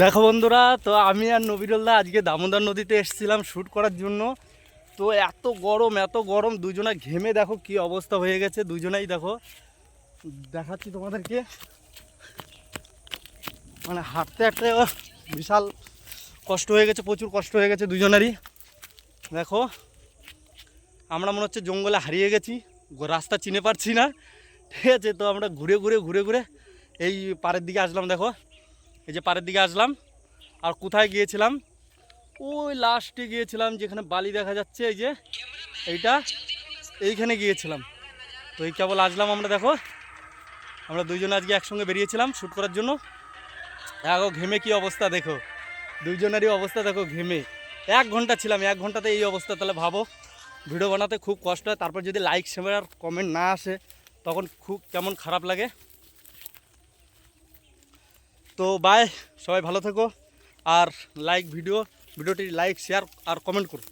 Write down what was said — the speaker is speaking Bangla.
দেখো বন্ধুরা, তো আমি আর নবিরুল্লাহ আজকে দামোদর নদীতে এসেছিলাম শ্যুট করার জন্য। তো এত গরম এত গরম, দুজনা ঘেমে দেখো কি অবস্থা হয়ে গেছে, দুজনাই দেখো। দেখাচ্ছি তোমাদেরকে। মানে হাঁটতে হাঁটতে বিশাল কষ্ট হয়ে গেছে, প্রচুর কষ্ট হয়ে গেছে দুজনেরই। দেখো, আমরা মনে হচ্ছে জঙ্গলে হারিয়ে গেছি রাস্তা চিনে পারছি না। ঠিক আছে, তো আমরা ঘুরে ঘুরে ঘুরে ঘুরে এই পাড়ের দিকে আসলাম, দেখো। এই যে পাড়ের দিকে আসলাম, আর কোথায় গিয়েছিলাম? ওই লাস্টে গিয়েছিলাম যেখানে বালি দেখা যাচ্ছে, এই যে এইটা এইখানে গিয়েছিলাম। তো এই কেবল আসলাম আমরা, দেখো। আমরা দুইজনে আজকে একসঙ্গে বেরিয়েছিলাম শ্যুট করার জন্য। দেখো, ঘেমে কি অবস্থা, দেখো। দুইজনেরই অবস্থা, দেখো, ঘেমে। এক ঘণ্টা ছিলাম, এক ঘন্টাতে এই অবস্থা, তাহলে ভাবো। ভিডিও বানাতে খুব কষ্ট হয়, তারপর যদি লাইক শেয়ার কমেন্ট না আসে, তখন খুব কেমন খারাপ লাগে। তো বাই সবাই ভালো থেকো। আর লাইক ভিডিও ভিডিওটি লাইক শেয়ার আর কমেন্ট করো।